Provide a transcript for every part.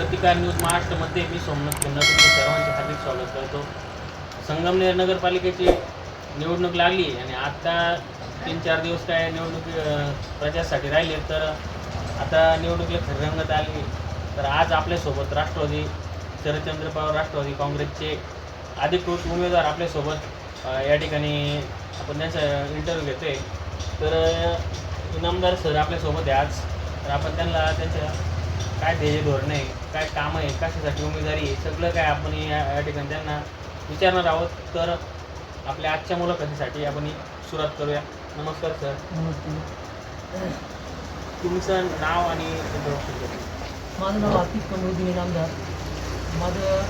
प्रतिकार न्यूज महाराष्ट्रामध्ये मी सोमनाथ पुन्हा तुमचे सर्वांचे हार्दिक स्वागत करतो. संगमनेर नगरपालिकेची निवडणूक लागली आणि आता तीन चार दिवस काय निवडणूक प्रचारासाठी राहिले तर आता निवडणुकीला खरी रंगत आली. तर आज आपल्यासोबत राष्ट्रवादी शरदचंद्र पवार राष्ट्रवादी काँग्रेसचे अधिकृत उमेदवार आपल्यासोबत या ठिकाणी आपण त्यांचा इंटरव्ह्यू घेतोय. तर इनामदार सर आपल्यासोबत आहे आज. तर आपण त्यांना त्यांच्या काय ध्येय धोरण आहे काय काम आहे कशासाठी उमेदवारी आहे सगळं काय आपण या या ठिकाणी त्यांना विचारणार आहोत. तर आपल्या आजच्या मुलाखतीसाठी आपण ही सुरुवात करूया. नमस्कार सर. तुमचं नाव आणि. माझं नाव आतिक कमरुद्दीन इनामदार माझं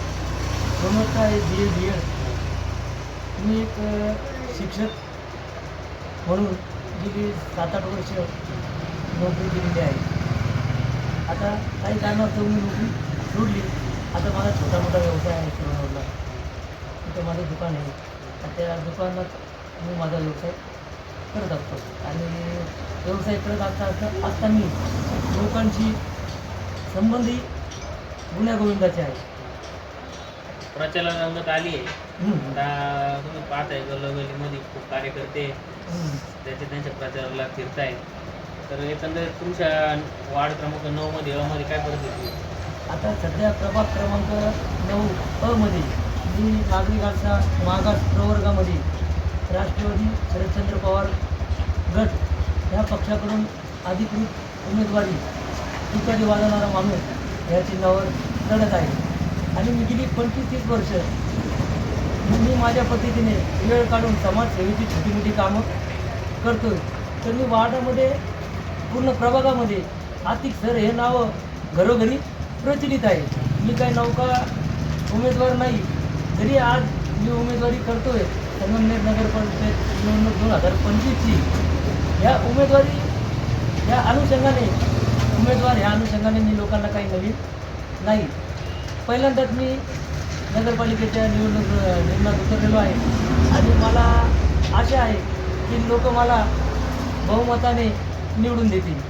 आहे बी ए बी एड मी एक अ, शिक्षक म्हणून गेली सात आठ वर्ष नोकरी केलेली आहे. आता काही कारणास्तव मी नोकरी सोडली. आता माझा छोटा मोठा व्यवसाय आहे शिरोडला तिथं माझं दुकान आहे. आणि त्या दुकानात मी माझा व्यवसाय करत असतो. आणि व्यवसाय करत असता असता असता मी लोकांशी संबंधी गुण्यागोविंदाचे आहे. प्रचाराला रंगत आली आहे. हम्म. आता तुम्ही पाहताय गल्लोगल्लीमध्ये खूप कार्यकर्ते हम्म. त्याचे त्यांच्या प्रचाराला फिरताय तर एकंदरीत तुमच्या वार्ड क्रमांक नऊमध्ये अमध्ये काय परिस्थिती आहे? आता सध्या प्रभाग क्रमांक नऊ अ मध्ये मी नागरिकांचा मागास प्रवर्गामध्ये राष्ट्रवादी शरदचंद्र पवार गट ह्या पक्षाकडून अधिकृत उमेदवारी तुतारी वाजवणारा माणूस या चिन्हावर लढत आहे आणि मी गेली पंचवीस तीस वर्ष मी माझ्या पद्धतीने वेळ काढून समाजसेवेची छोटी मोठी कामं करतोय तर मी वार्डामध्ये पूर्ण प्रभागामध्ये आतिक सर हे नाव घरोघरी प्रचलित आहे. मी काही नौका उमेदवार नाही तरी आज मी उमेदवारी करतोय. संगमनेर नगर परिषद निवडणूक दोन हजार पंचवीसची. या उमेदवारी या अनुषंगाने उमेदवार ह्या अनुषंगाने मी लोकांना काही नवीन नाही. पहिल्यांदाच मी नगरपालिकेच्या निवडणूक निर्णयात उतरलेलो आहे. आणि मला आशा आहे की लोक मला बहुमताने निवडून देतील.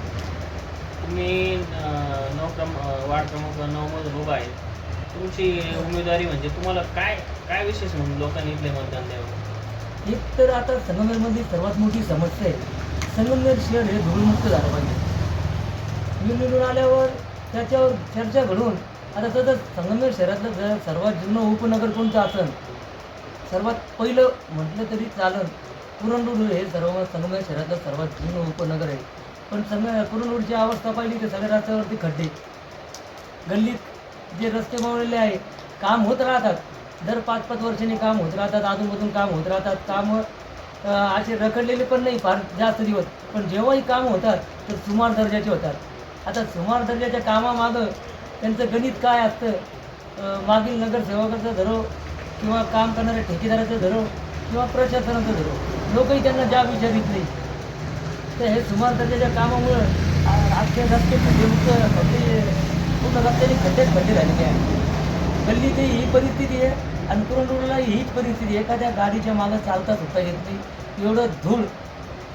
तुम्ही नऊ क्रम वार्ड क्रमांक नऊमधून उभा आहे. तुमची उमेदवारी म्हणजे तुम्हाला काय काय विशेष म्हणून लोकांनी इथले मतदान द्यावं? एक तर आता संगमनेरमधली सर्वात मोठी समस्या आहे. संगमनेर शहर हे धूळमुक्त झालं पाहिजे. मी निवडून आल्यावर त्याच्यावर चर्चा घडून आता तसंच संगमनेर शहरातलं जर सर्वात जुनं उपनगर कोणतं असन? सर्वात पहिलं म्हटलं तरी चालन. पुरणरूड हे सर्व संगमनेर शहरातलं सर्वात जुनं उपनगर आहे. पण संग पुरणरूडची अवस्था पाहिली तर सगळ्या रस्त्यावरती खड्डे. गल्लीत जे रस्ते बनवलेले आहे काम होत राहतात. दर पाच पाच वर्षांनी काम होत राहतात अधूनमधून काम होत राहतात. कामं असे रखडलेले पण नाही फार जास्त दिवस. पण जेव्हाही काम होतात तर सुमार दर्जाचे होतात. आता सुमार दर्जाच्या कामामागं त्यांचं गणित काय असतं? मागील नगरसेवकाचं धरो किंवा काम करणाऱ्या ठेकेदाराचं धरो किंवा प्रशासनाचं धरो. लोकही त्यांना जाब विचारित नाही तर हे सुमार दर्जाच्या कामामुळं आजच्या अख्खे रस्ते खड्डेमुक्त खड्डे पूर्ण रस्त्याने खड्डेच खड्डे झालेले आहे गल्ली ते ही परिस्थिती आहे आणि पुरणोडला हीच परिस्थिती एखाद्या गाडीच्या मागं चालता सुद्धा येत नाही. एवढं धूळ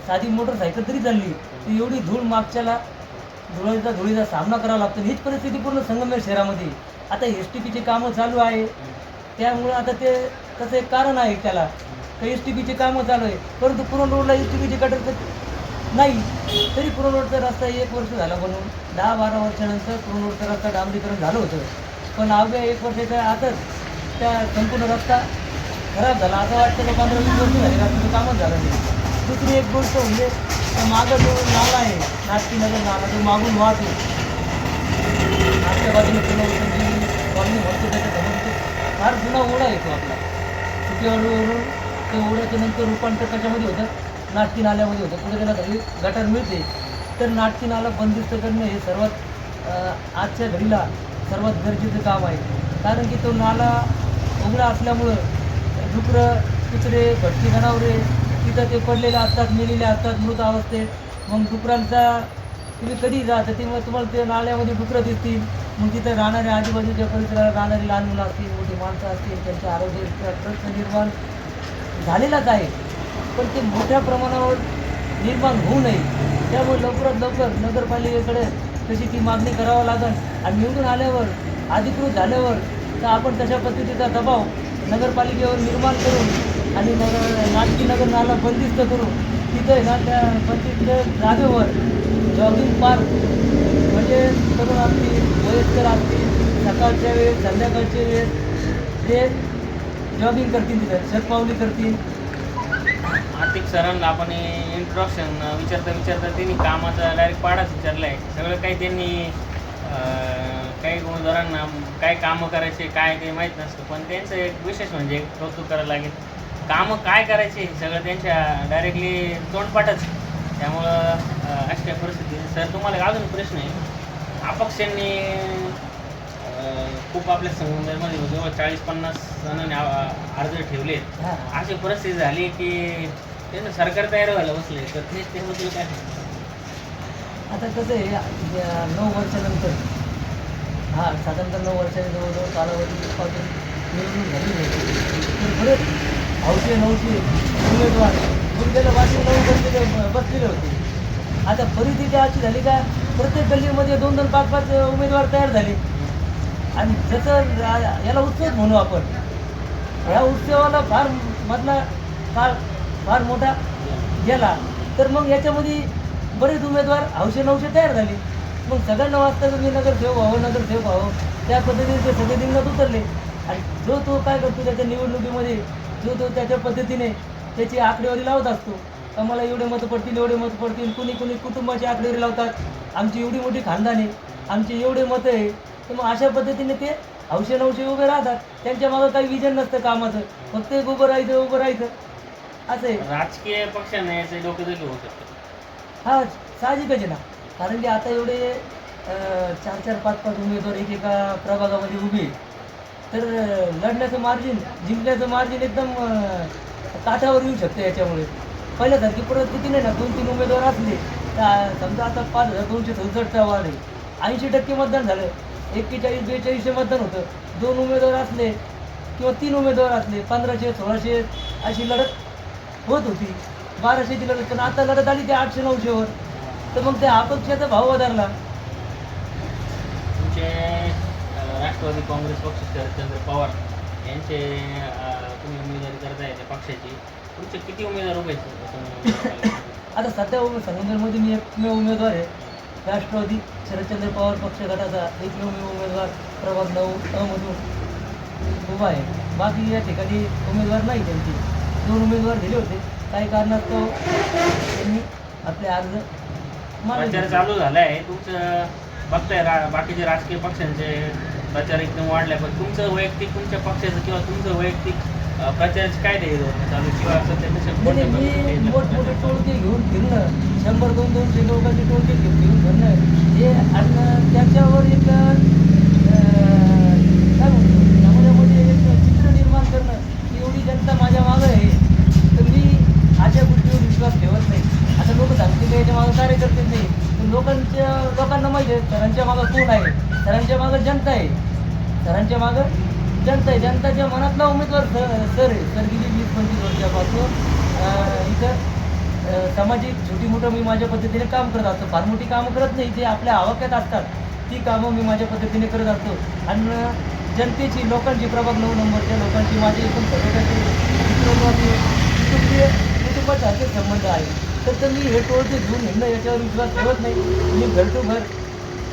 साधी मोटरसायकल तरी चालली. ती एवढी धूळ मागच्याला धुळीचा धुळीचा सामना करावा लागतो. हीच परिस्थिती पूर्ण संगमेर शहरामध्ये. आता एस टी पीची कामं चालू आहे. त्यामुळं आता ते तसं एक कारण आहे त्याला. काही एस टी बीचे कामं चालू आहे? परंतु पुरण रोडला एस टी बीचे गटर नाही. तरी पुरण रोडचा रस्ता एक वर्ष झाला बनवून दहा बारा वर्षानंतर पुरण रोडचा रस्ता डांबरीकरण झालं होतं. पण अवघ्या एक वर्षाच्या आतच त्या संपूर्ण रस्ता खराब झाला. असं वाटतं का पंधरा वीस वर्ष झाले रस्त्याचं कामच झालं नाही? दुसरी एक गोष्ट म्हणजे मागं जो नाला आहे नागपूरनगर नाला जो मागून वाहतो आमच्या बाजूने पुन्हा कॉलनी भरतो त्याच्या फार जुना ओढा येतो आपला. सुके हळूहळू त्या ओढ्याचं नंतर रूपांतर कशामध्ये होतं? नाटकी नाल्यामध्ये होतं. कुठे त्याला घरी गटार मिळते. तर नाटकी नाला बंदिस्त करणं हे सर्वात आजच्या घडीला सर्वात गरजेचं काम आहे. कारण की तो नाला उघडा असल्यामुळं डुकरं कुत्रे भटकी जनावरे तिथं ते पडलेले असतात मेलेले असतात मृत अवस्थेत. मग डुकरांचा तुम्ही कधी जा तर तेव्हा तुम्हाला ते नाल्यामध्ये डुकरं दिसतील. मग तिथं राहणाऱ्या आजूबाजूच्या परिसरात राहणारी लहान मुलं असतील मोठी माणसं असतील त्यांच्या आरोग्य प्रश्न निर्माण झालेलाच आहे. पण ते मोठ्या प्रमाणावर निर्माण होऊ नये. त्यामुळे लवकरात लवकर नगरपालिकेकडे तशी ती मागणी करावं लागेल. आणि निवडून आल्यावर अधिकृत झाल्यावर तर आपण तशा पद्धतीचा दबाव नगरपालिकेवर निर्माण करून आणि नगर नाटकी नगर नाला बंदिस्त करून तिथे ना त्या बंदिस्त जागेवर जॉगिंग पार्क म्हणजे तरुण असतील वयस्कर असतील सकाळच्या वेळेस संध्याकाळच्या वेळेस ते जॉगिंग करतील तिथं. शतपावली करतील. आर्थिक सरांना आपण इंट्रोडक्शन विचारता विचारता त्यांनी कामाचा डायरेक्ट पाडाच विचारला आहे सगळं काही त्यांनी काही उमेदवारांना काय कामं करायचे काय ते माहीत नसतं. पण त्यांचं एक विशेष म्हणजे कौतुक करायला लागेल. कामं काय करायचे हे सगळं त्यांच्या डायरेक्टली तोंडपाठच. त्यामुळं अशा परिस्थिती सर तुम्हाला अजून प्रश्न आहे. अपक्षांनी खूप आपल्या संगमनेरमध्ये जवळ चाळीस पन्नास जणांनी अर्ज ठेवले. हां. अशी परिस्थिती झाली की त्यांना सरकार तयार व्हायला बसले. तर ते त्याबद्दल काय आता कसं आहे नऊ वर्षानंतर हा साधारणतः नऊ वर्षाच्या जवळजवळ कालावधीपासून निवडणूक झाली नाही. तर बरेच हौशे नऊशे उमेदवार गुडघ्याला वाटी लावून बसलेले बसलेले होते. आता परिस्थिती अशी झाली का प्रत्येक गल्लीमध्ये दोन दोन पाच पाच उमेदवार तयार झाले. आणि जसं याला उत्सव म्हणू आपण. या उत्सवाला फार मधला फार फार मोठा गेला. तर मग याच्यामध्ये बरेच उमेदवार हौशे नवशे तयार झाले. मग सगळ्यांना वाचता की मी नगरसेवक व्हावं नगरसेवक व्हावं. त्या पद्धतीने ते सगळे दिंगत उतरले. आणि जो तो काय करतो त्याच्या निवडणुकीमध्ये जो तो त्याच्या पद्धतीने त्याची आकडेवारी लावत असतो. का मला एवढे मतं पडतील एवढे मतं पडतील. कुणी कुणी कुटुंबाची आकडेवारी लावतात. आमची एवढी मोठी खानदाने आमची एवढे मतं आहे. तर मग अशा पद्धतीने ते हौशे नवशे उभे राहतात. त्यांच्या मागं काही विजन नसतं कामाचं. फक्त एक उभं राहायचं उभं राहायचं. असं आहे. राजकीय पक्षाने याचे डोकेदुखी होऊ शकते हा साहजिकच आहे ना. कारण की आता एवढे चार चार पाच पाच उमेदवार एकेका प्रभागामध्ये उभे. तर लढण्याचं मार्जिन जिंकण्याचं मार्जिन एकदम काठावर येऊ शकतं याच्यामुळे. पहिल्यासारखी परिस्थिती नाही ना. दोन तीन उमेदवार असले तर समजा आता पाच हजार दोनशे चौसष्टचा वाढ आहे. ऐंशी टक्के मतदान झालं. एक्केचाळीस बेचाळीसशे मतदान होतं. दोन उमेदवार असले किंवा तीन उमेदवार असले पंधराशे सोळाशे अशी लढत होत होती. बाराशेची लढत. पण आता लढत आली ते आठशे नऊशेवर तर मग त्या अपक्षाचा भाव वधारला तुमचे राष्ट्रवादी काँग्रेस पक्ष शरदचंद्र पवार यांचे तुम्ही उमेदवारी करताय त्या पक्षाची. तुमचे किती उमेदवार उभे आता सध्या उमे संगमनेरमध्ये मी एकमेव उमेदवार आहे. राष्ट्रवादी शरदचंद्र पवार पक्ष गटाचा एकमेव उमेदवार प्रभाग नऊ अमधून उभा आहे. बाकी या ठिकाणी उमेदवार नाही त्यांचे. दोन उमेदवार दिले होते. काही कारणास्तव त्यांनी आपले अर्ज प्रचार. चालू झाला आहे तुमचं बघताय रा बाकीचे राजकीय पक्षांचे प्रचार एकदम वाढलाय पण तुमचं वैयक्तिक तुमच्या पक्षाचं किंवा तुमचं वैयक्तिक प्रचाराचं काय ध्येय धोरण चालू आहे? किंवा सध्या तसं नाही कोणत्या नाही, मी पद्धतीने मोठमोठे टोळके घेऊन फिरणं शंभर दोन दोनशे लोकांचे टोळके घेऊन फिरून फिरणं हे आणि त्याच्यावर एक काय म्हणतो? समाजामध्ये एक चित्र निर्माण करणं की एवढी जनता माझ्या मागं आहे. तर मी अशा गोष्टीवर विश्वास ठेवत नाही. आता लोक सांगतील का याच्या मागं कार्यकर्ते नाही? पण लोकांच्या लोकांना माहिती आहे सरांच्या मागं कोण आहे? सरांच्या मागं जनता आहे. सरांच्या मागं जनता आहे जनताच्या मनातला उमेदवार सर सर आहे सर गेली वीस पंचवीस वर्षापासून इथं सामाजिक छोटी मोठं मी माझ्या पद्धतीने काम करत असतो. फार मोठी कामं करत नाही जे आपल्या आवाक्यात असतात. ती कामं मी माझ्या पद्धतीने करत असतो. आणि जनतेची लोकांची प्रभाग नऊ नंबरच्या लोकांची माझी एकूण सगळ्याचे मित्रत्वाचे कुटुंबासारखे संबंध आहे तर तर मी हे टोळके घेऊन हिंड याच्यावर विश्वास ठेवत नाही. मी घर टू घर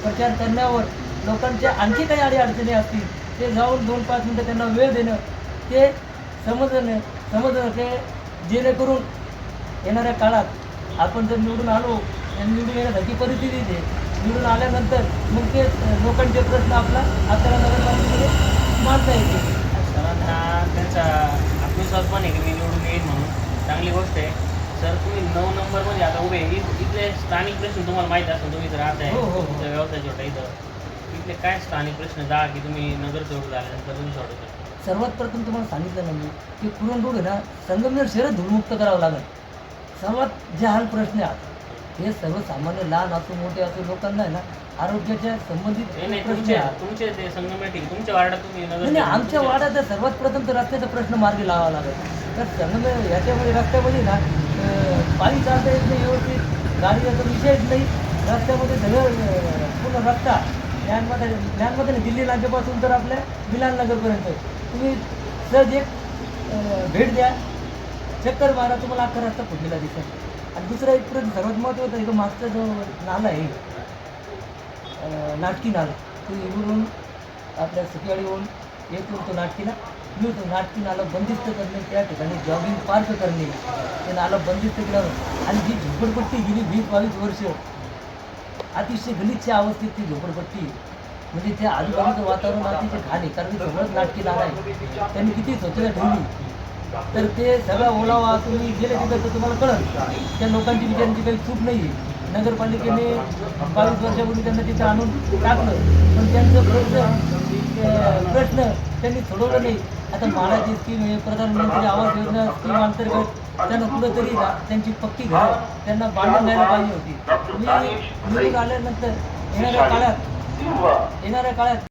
प्रचार करण्यावर लोकांच्या आणखी काही अडी अडचणी असतील ते जाऊन दोन पाच मिनटं त्यांना वेळ देणं ते समजणं समजणं ते जेणेकरून येणाऱ्या काळात आपण जर निवडून आलो आणि निवडून येण्यासाठी परिस्थिती येते निवडून आल्यानंतर मग ते लोकांचे प्रश्न आपला आपल्याला नगरपालिकेमध्ये मांडता येते सरांना त्यांचा आत्मविश्वास पण आहे की मी निवडून येईल म्हणून. चांगली गोष्ट आहे. सर तुम्ही नऊ नंबरमध्ये आता उभे आहे. इथले स्थानिक प्रश्न तुम्हाला माहीत असेल तुम्ही इथं राहताय. हो, हो, हो. तुमचा व्यवसाय छोटा इथं. इथले काय स्थानिक प्रश्न जा की तुम्ही नगरसेवक झाल्यानंतर तुम्ही सोडू शकता? सर्वात प्रथम तुम्हाला सांगितलं ना मी की कुरण रोड आहे ना संगमनेर शहर धूळमुक्त करावं लागेल. सर्वात जे हाल प्रश्न आहेत हे सर्वसामान्य लहान असो मोठे असो लोकांना आहे ना आरोग्याच्या संबंधित नाही नाही प्रश्न तुमचे आहेत तुमचे ते संगमेट ठीक तुमच्या वार्डात तुम्ही नाही नाही, नगर आमच्या वाड्यात सर्वात प्रथम तर रस्त्याचा प्रश्न मार्गी लावावा लागेल. तर संगम याच्यामध्ये रस्त्यामध्ये ना अं, पायी चालता येत नाही व्यवस्थित गाडीचा तर विषयच नाही. रस्त्यामध्ये सगळं अं, पूर्ण रस्ता ज्ञानमाता ज्ञानमध्ये दिल्ली नाक्यापासून तर आपल्या मिलान नगरपर्यंत. तुम्ही सहज एक भेट द्या. चक्कर मारा तुम्हाला अख्खा रस्ता फुटलेला दिसेल. आणि दुसरा एक प्रश्न सर्वात महत्त्वाचा आहे तो मागचा जो नाला आहे. नाटकी नाला. तो इकडून आपल्या सुकिवाडीहून येतो तो नाटकीला. मिळतो नाटकी नाला बंदिस्त करणे त्या ठिकाणी जॉगिंग पार्क करणे. ते नाला बंदिस्त केलं आणि जी झोपडपट्टी गेली वीस बावीस वर्ष अतिशय गलिच्छ अवस्थेत ती झोपडपट्टी म्हणजे त्या आजूबाजूचं वातावरण अतिशय घाण आहे. कारण सगळंच नाटकी आहे. त्यांनी किती स्वच्छता ठेवली. तर ते सगळा ओलावा तुम्ही गेले तिथं तर तुम्हाला कळत त्या लोकांची विचारांची काही चूक नाही आहे नगरपालिकेने बावीस वर्षापूर्वी त्यांना तिथं आणून टाकलं. पण त्यांचं प्रश्न प्रश्न त्यांनी सोडवलं नाही. आता म्हाडाची स्कीम आहे प्रधानमंत्री आवास योजना स्कीम अंतर्गत त्यांना कुठंतरी त्यांची पक्की घरं त्यांना बांधून द्यायला पाहिजे होती. मी निवडून आल्यानंतर येणाऱ्या काळात येणाऱ्या काळात